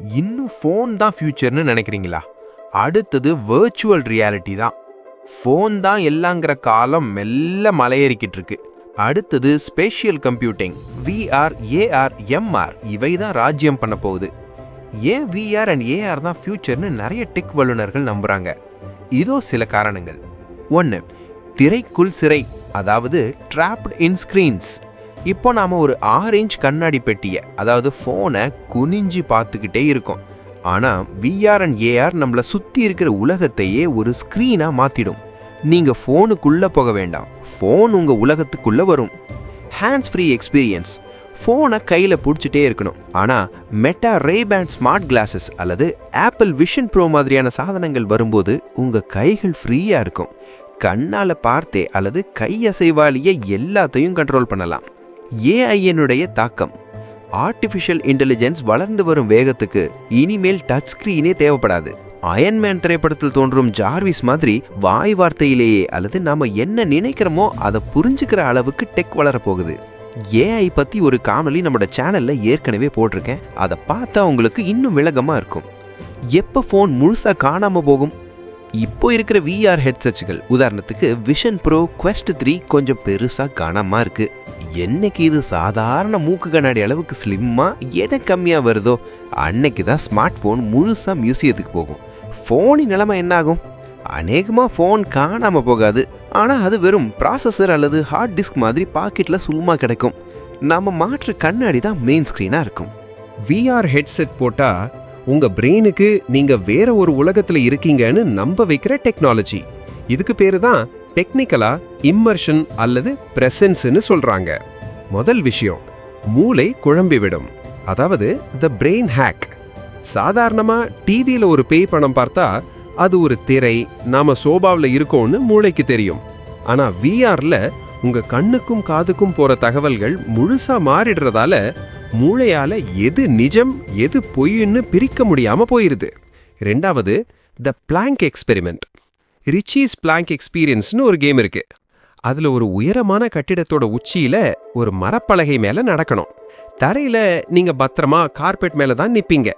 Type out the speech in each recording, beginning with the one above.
இன்னும் ஃபோன் தான் ஃபியூச்சர்னு நினைக்கிறீங்களா? அடுத்தது வேர்ச்சுவல் ரியாலிட்டி தான். ஃபோன் தான் எல்லாங்கிற காலம் மெல்ல மலையேறிக்கிட்டு இருக்கு. அடுத்தது spatial computing V R A R M R இவை தான் ராஜ்யம் பண்ண போகுது. ஏன் விஆர் அண்ட் ஏஆர் தான் ஃபியூச்சர்னு நிறைய டெக் வல்லுநர்கள் நம்புகிறாங்க இதோ சில காரணங்கள். ஒன்று திரைக்குள் சிறை அதாவது ட்ராப்ட் இன் ஸ்க்ரீன்ஸ் இப்போ நாம் ஒரு ஆரேஞ்ச் கண்ணாடி பெட்டியை அதாவது ஃபோனை குனிஞ்சு பார்த்துக்கிட்டே இருக்கோம். ஆனால் விஆர் அண்ட் ஏஆர் நம்மளை சுற்றி இருக்கிற உலகத்தையே ஒரு ஸ்க்ரீனாக மாற்றிடும் நீங்கள் ஃபோனுக்குள்ளே போக வேண்டாம். ஃபோன் உங்கள் உலகத்துக்குள்ளே வரும். ஹேண்ட்ஸ் ஃப்ரீ எக்ஸ்பீரியன்ஸ் ஃபோனை கையில் பிடிச்சிட்டே இருக்கணும். ஆனால் மெட்டா ரேபேண்ட் ஸ்மார்ட் கிளாஸஸ் அல்லது ஆப்பிள் விஷன் ப்ரோ மாதிரியான சாதனங்கள் வரும்போது உங்கள் கைகள் ஃப்ரீயாக இருக்கும். கண்ணால் பார்த்தே அல்லது கையசைவாலேயே எல்லாத்தையும் கண்ட்ரோல் பண்ணலாம். ஏஐஎனுடைய தாக்கம். ஆர்டிஃபிஷியல் இன்டெலிஜென்ஸ் வளர்ந்து வரும் வேகத்துக்கு இனிமேல் டச் ஸ்க்ரீனே தேவைப்படாது. அயன்மேன் திரைப்படத்தில் தோன்றும் ஜார்விஸ் மாதிரி வாய் வார்த்தையிலேயே அல்லது நாம் என்ன நினைக்கிறோமோ அதை புரிஞ்சுக்கிற அளவுக்கு டெக் வளரப்போகுது ஏஐ பற்றி ஒரு காணொளி நம்மளோட சேனலில் ஏற்கனவே போட்டிருக்கேன். அதை பார்த்தா உங்களுக்கு இன்னும் விலகமாக இருக்கும். எப்போ ஃபோன் முழுசாக காணாமல் போகும்? இப்போ இருக்கிற விஆர் ஹெட்செட்ஸ்கள் உதாரணத்துக்கு விஷன் ப்ரோ குவெஸ்ட் த்ரீ கொஞ்சம் பெருசாக காணாமல் இருக்குது என்னைக்கு இது சாதாரண மூக்கு கண்ணாடி அளவுக்கு ஸ்லிம்மாக எடை கம்மியாக வருதோ அன்னைக்கு தான் ஸ்மார்ட் ஃபோன் முழுசாக மியூசியத்துக்கு போகும் ஃபோனின் நிலைமை என்னாகும்? அநேகமாக ஃபோன் காணாமல் போகாது. ஆனால் அது வெறும் ப்ராசஸர் அல்லது ஹார்ட் டிஸ்க் மாதிரி பாக்கெட்டில் சும்மா கிடைக்கும். நம்ம மாற்று கண்ணாடி தான் மெயின் ஸ்க்ரீனாக இருக்கும். விஆர் ஹெட்செட் போட்டால் உங்கள் பிரெயினுக்கு நீங்கள் வேற ஒரு உலகத்தில் இருக்கீங்கன்னு நம்ப வைக்கிற டெக்னாலஜி இதுக்கு பேர் தான் டெக்னிக்கலாக இம்மர்ஷன் அல்லது பிரசன்ஸ்னு சொல்றாங்க. முதல் விஷயம் மூளை குழம்பிவிடும். அதாவது த பிரெயின் ஹேக் சாதாரணமாக டிவியில் ஒரு பேய் படம் பார்த்தா அது ஒரு திரை நாம சோபாவில் இருக்கோம்னு மூளைக்கு தெரியும். ஆனால் விஆரில் உங்க கண்ணுக்கும் காதுக்கும் போற தகவல்கள் முழுசா மாறிடுறதால மூளையால எது நிஜம் எது பொய்ன்னு பிரிக்க முடியாம போயிருது. ரெண்டாவது the plank experiment Richie's plank எக்ஸ்பீரியன்ஸ்னு ஒரு கேம் இருக்கு. அதுல ஒரு உயரமான கட்டிடத்தோட உச்சியில ஒரு மரப்பலகை மேல நடக்கணும். தரையில நீங்க பத்திரமா கார்பெட் மேல தான் நிப்பீங்க.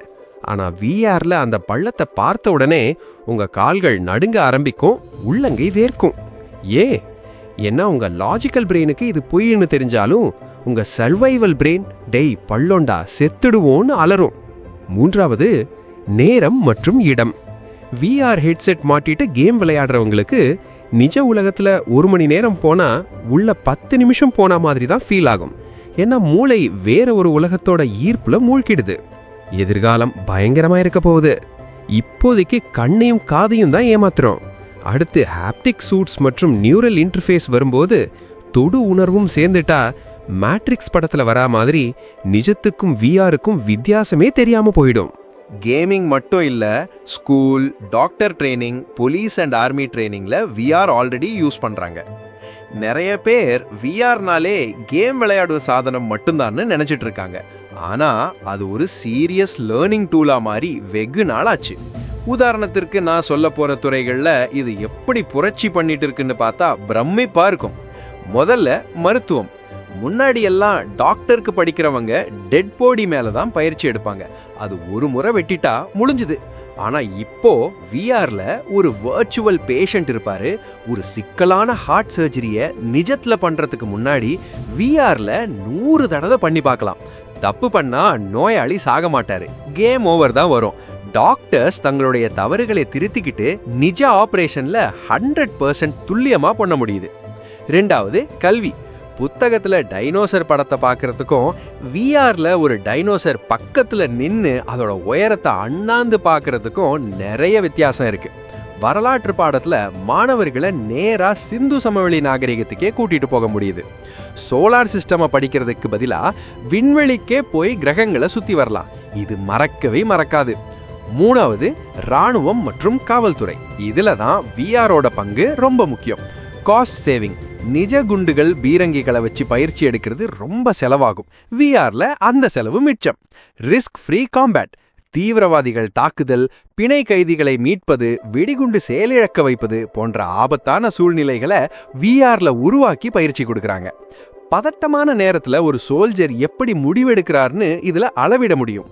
ஆனா விஆர்ல அந்த பள்ளத்தை பார்த்த உடனே உங்க கால்கள் நடுங்க ஆரம்பிக்கும் உள்ளங்கை வேர்க்கும். ஏன்? ஏன்னா உங்க லாஜிக்கல் பிரெயினுக்கு இது பொய்ன்னு தெரிஞ்சாலும் உங்க சர்வைவல் பிரெயின் டேய் பள்ளோண்டா செத்துடுவோன்னு அலறும். மூன்றாவது நேரம் மற்றும் இடம். விஆர் ஹெட்செட் மாட்டிட்டு கேம் விளையாடுறவங்களுக்கு நிஜ உலகத்தில் ஒரு மணி நேரம் போனால் உள்ள பத்து நிமிஷம் போன மாதிரி தான் ஃபீல் ஆகும். ஏன்னா மூளை வேற ஒரு உலகத்தோட ஈர்ப்பில் மூழ்கிடுது. எதிர்காலம் பயங்கரமாக இருக்க போகுது. இப்போதைக்கு கண்ணையும் காதையும் தான் ஏமாத்துறோம். அடுத்து ஹாப்டிக் சூட்ஸ் மற்றும் நியூரல் இன்டர்ஃபேஸ் வரும்போது தொடு உணர்வும் சேர்ந்துட்டா மேட்ரிக்ஸ் படத்தில் வரா மாதிரி நிஜத்துக்கும் விஆருக்கும் வித்தியாசமே தெரியாமல் போயிடும். கேமிங் மட்டும் இல்லை school doctor training police and army ட்ரைனிங்கில் VR already use பண்ணுறாங்க நிறைய பேர் விஆர்னாலே கேம் விளையாடுவ சாதனம் மட்டும்தான்னு நினச்சிட்டு இருக்காங்க. ஆனால் அது ஒரு சீரியஸ் லேர்னிங் டூலாக மாதிரி வெகு நாளாச்சு உதாரணத்திற்கு நான் சொல்ல போகிற துறைகளில் இது எப்படி புரட்சி பண்ணிட்டு இருக்குன்னு பார்த்தா பிரமிப்பாக இருக்கும். முதல்ல மருத்துவம். முன்னாடி எல்லாம் டாக்டருக்கு படிக்கிறவங்க டெட் போடி மேலே தான் பயிற்சி எடுப்பாங்க. அது ஒரு முறை வெட்டிட்டா முடிஞ்சுது ஆனால் இப்போ விஆரில் ஒரு வர்ச்சுவல் பேஷண்ட் இருப்பார். ஒரு சிக்கலான ஹார்ட் சர்ஜரியை நிஜத்தில் பண்ணுறதுக்கு முன்னாடி விஆரில் நூறு தடவை பண்ணி பார்க்கலாம். தப்பு பண்ணால் நோயாளி சாக மாட்டார். கேம் ஓவர் தான் வரும். டாக்டர்ஸ் தங்களுடைய தவறுகளை திருத்திக்கிட்டு நிஜ ஆப்ரேஷனில் ஹண்ட்ரட் பர்சன்ட் துல்லியமாக பண்ண முடியுது. ரெண்டாவது கல்வி. புத்தகத்தில் டைனோசர் படத்தை பார்க்குறதுக்கும் விஆரில் ஒரு டைனோசர் பக்கத்தில் நின்று அதோட உயரத்தை அண்ணாந்து பார்க்குறதுக்கும் நிறைய வித்தியாசம் இருக்குது வரலாற்று பாடத்தில் மாணவர்களை நேராக சிந்து சமவெளி நாகரிகத்துக்கே கூட்டிகிட்டு போக முடியுது. சோலார் சிஸ்டமை படிக்கிறதுக்கு பதிலாக விண்வெளிக்கே போய் கிரகங்களை சுற்றி வரலாம். இது மறக்கவே மறக்காது. மூணாவது ராணுவம் மற்றும் காவல்துறை. இதில் தான் விஆரோட பங்கு ரொம்ப முக்கியம். காஸ்ட் சேவிங் நிஜ குண்டுகள் பீரங்கிகளை வச்சு பயிற்சி எடுக்கிறது ரொம்ப செலவாகும். விஆர்ல அந்த செலவு மிச்சம். ரிஸ்க் ஃப்ரீ காம்பேட் தீவிரவாதிகள் தாக்குதல் பிணை கைதிகளை மீட்பது வெடிகுண்டு செயலிழக்க வைப்பது போன்ற ஆபத்தான சூழ்நிலைகளை விஆர்ல உருவாக்கி பயிற்சி கொடுக்குறாங்க. பதட்டமான நேரத்தில் ஒரு சோல்ஜர் எப்படி முடிவெடுக்கிறார்னு இதில் அளவிட முடியும்.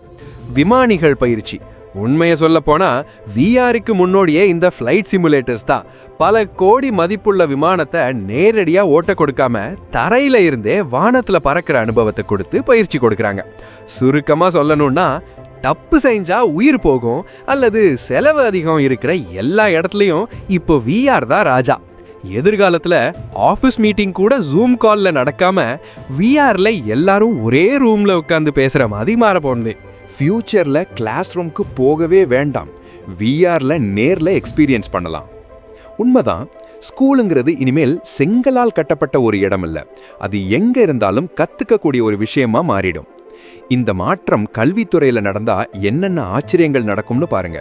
விமானிகள் பயிற்சி. உண்மையை சொல்ல போனால் விஆருக்கு முன்னோடியே இந்த ஃப்ளைட் சிமுலேட்டர்ஸ் தான். பல கோடி மதிப்புள்ள விமானத்தை நேரடியாக ஓட்ட கொடுக்காம தரையில இருந்தே வானத்தில் பறக்கிற அனுபவத்தை கொடுத்து பயிற்சி கொடுக்குறாங்க. சுருக்கமாக சொல்லணும்னா தப்பு செஞ்சா உயிர் போகும் அல்லது செலவு அதிகம் இருக்கிற எல்லா இடத்துலையும் இப்போ விஆர் தான் ராஜா. எதிர்காலத்தில் ஆஃபீஸ் மீட்டிங் கூட ஜூம் காலில் நடக்காமல் விஆரில் எல்லாரும் ஒரே ரூமில் உட்காந்து பேசுகிற மாதிரி மாற போனது ஃப்யூச்சரில் கிளாஸ் ரூம்க்கு போகவே வேண்டாம். விஆரில் நேரில் எக்ஸ்பீரியன்ஸ் பண்ணலாம். உண்மைதான் ஸ்கூலுங்கிறது இனிமேல் செங்கலால் கட்டப்பட்ட ஒரு இடம் இல்லை அது எங்கே இருந்தாலும் கற்றுக்கக்கூடிய ஒரு விஷயமா மாறிடும். இந்த மாற்றம் கல்வித்துறையில் நடந்தா என்னென்ன ஆச்சரியங்கள் நடக்கும்னு பாருங்க.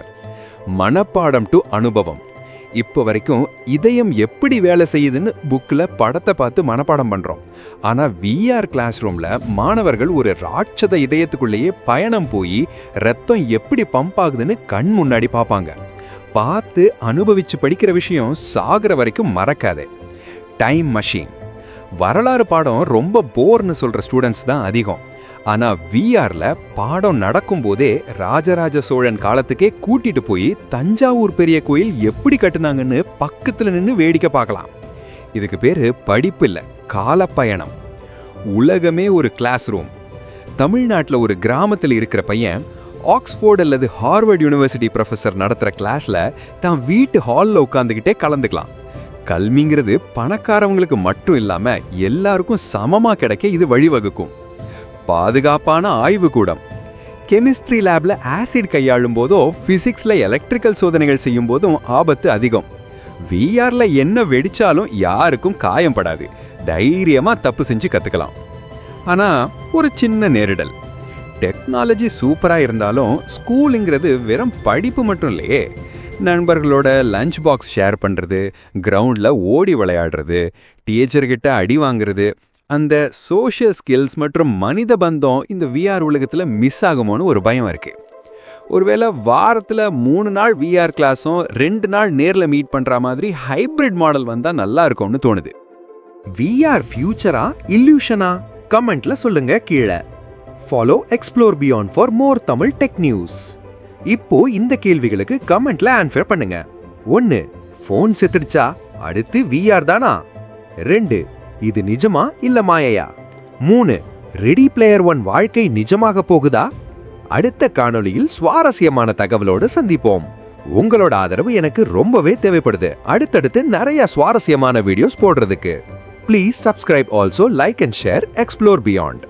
மனப்பாடம் டு அனுபவம். இப்போ வரைக்கும் இதயம் எப்படி வேலை செய்யுதுன்னு புக்கில் படத்தை பார்த்து மனப்பாடம் பண்ணுறோம் ஆனால் விஆர் கிளாஸ் ரூமில் மாணவர்கள் ஒரு ராட்சத இதயத்துக்குள்ளேயே பயணம் போய் ரத்தம் எப்படி பம்ப் ஆகுதுன்னு கண் முன்னாடி பார்ப்பாங்க. பார்த்து அனுபவிச்சு படிக்கிற விஷயம் சாகிற வரைக்கும் மறக்காது. டைம் மஷின் வரலாறு பாடம் ரொம்ப போர்னு சொல்கிற ஸ்டூடெண்ட்ஸ் தான் அதிகம். ஆனா விஆர்ல பாடம் நடக்கும் போதே ராஜராஜ சோழன் காலத்துக்கே கூட்டிட்டு போய் தஞ்சாவூர் பெரிய கோயில் எப்படி கட்டுனாங்கன்னு பக்கத்துல நின்று வேடிக்கை பார்க்கலாம். இதுக்கு பேரு படிப்பு இல்லை காலப்பயணம். உலகமே ஒரு கிளாஸ் ரூம் தமிழ்நாட்டில் ஒரு கிராமத்தில் இருக்கிற பையன் ஆக்ஸ்ஃபோர்டு அல்லது ஹார்வர்ட் யூனிவர்சிட்டி ப்ரொஃபஸர் நடத்துகிற கிளாஸில் தான் வீட்டு ஹாலில் உட்காந்துக்கிட்டே கலந்துக்கலாம். கல்விங்கிறது பணக்காரவங்களுக்கு மட்டும் இல்லாமல் எல்லாருக்கும் சமமாக கிடைக்க இது வழிவகுக்கும். பாதுகாப்பான ஆய்வு கூடம் கெமிஸ்ட்ரி லேப்ல ஆசிட் கையாளும் போதோ பிசிக்ஸ்ல எலக்ட்ரிக்கல் சோதனைகள் செய்யும் போதும் ஆபத்து அதிகம். விஆர்ல என்ன வெடிச்சாலும் யாருக்கும் காயம் படாது தைரியமா தப்பு செஞ்சு கத்துக்கலாம். ஆனா ஒரு சின்ன நேரிடல். டெக்னாலஜி சூப்பரா இருந்தாலும் ஸ்கூலுங்கிறது வெறும் படிப்பு மட்டும் இல்லையே. நண்பர்களோட லஞ்ச் பாக்ஸ் ஷேர் பண்ணுறது கிரவுண்டில் ஓடி விளையாடுறது டீச்சர்கிட்ட அடி வாங்குறது அந்த சோஷியல் ஸ்கில்ஸ் மற்றும் மனித பந்தம் இந்த விஆர் உலகத்தில் மிஸ் ஆகுமோன்னு ஒரு பயம் இருக்குது ஒருவேளை வாரத்தில் மூணு நாள் விஆர் கிளாஸும் ரெண்டு நாள் நேரில் மீட் பண்ணுற மாதிரி ஹைப்ரிட் மாடல் வந்தால் நல்லா இருக்கும்னு தோணுது. விஆர் ஃபியூச்சரா இல்லூஷனா கமெண்ட்ல சொல்லுங்க கீழே. Follow Explore Beyond for more Tamil tech news இப்போ இந்த கேள்விகளுக்கு கமெண்ட்ல ஆன்சர் பண்ணுங்க. ஒன்று ஃபோன் செத்துடுச்சா? அடுத்து விஆர் தானா? ரெண்டு இது நிஜமா இல்ல மாயையா? மூணு ரெடி பிளேயர் ஒன் வாழ்க்கை நிஜமாக போகுதா? அடுத்த காணொளியில் சுவாரஸ்யமான தகவலோடு சந்திப்போம். உங்களோட ஆதரவு எனக்கு ரொம்பவே தேவைப்படுது. அடுத்தடுத்து நிறைய சுவாரஸ்யமான வீடியோஸ் போடுறதுக்கு. Please subscribe also like and share Explore Beyond